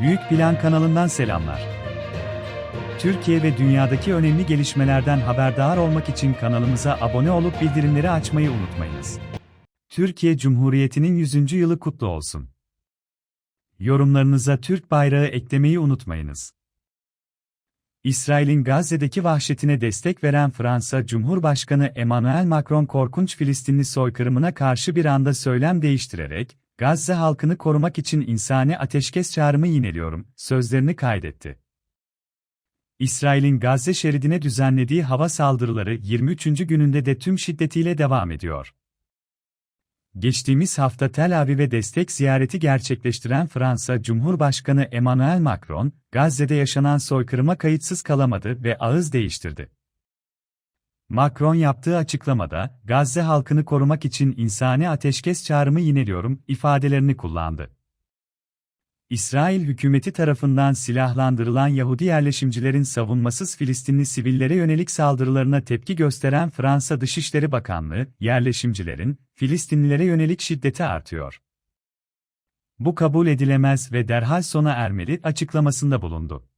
Büyük Plan kanalından selamlar. Türkiye ve dünyadaki önemli gelişmelerden haberdar olmak için kanalımıza abone olup bildirimleri açmayı unutmayınız. Türkiye Cumhuriyeti'nin 100. yılı kutlu olsun. Yorumlarınıza Türk bayrağı eklemeyi unutmayınız. İsrail'in Gazze'deki vahşetine destek veren Fransa Cumhurbaşkanı Emmanuel Macron korkunç Filistinli soykırımına karşı bir anda söylem değiştirerek, Gazze halkını korumak için insani ateşkes çağrımı yineliyorum, sözlerini kaydetti. İsrail'in Gazze şeridine düzenlediği hava saldırıları 23. gününde de tüm şiddetiyle devam ediyor. Geçtiğimiz hafta Tel Aviv'e destek ziyareti gerçekleştiren Fransa Cumhurbaşkanı Emmanuel Macron, Gazze'de yaşanan soykırıma kayıtsız kalamadı ve ağız değiştirdi. Macron yaptığı açıklamada, Gazze halkını korumak için insani ateşkes çağrımı yineliyorum ifadelerini kullandı. İsrail hükümeti tarafından silahlandırılan Yahudi yerleşimcilerin savunmasız Filistinli sivillere yönelik saldırılarına tepki gösteren Fransa Dışişleri Bakanlığı, yerleşimcilerin Filistinlilere yönelik şiddeti artıyor. Bu kabul edilemez ve derhal sona ermeli açıklamasında bulundu.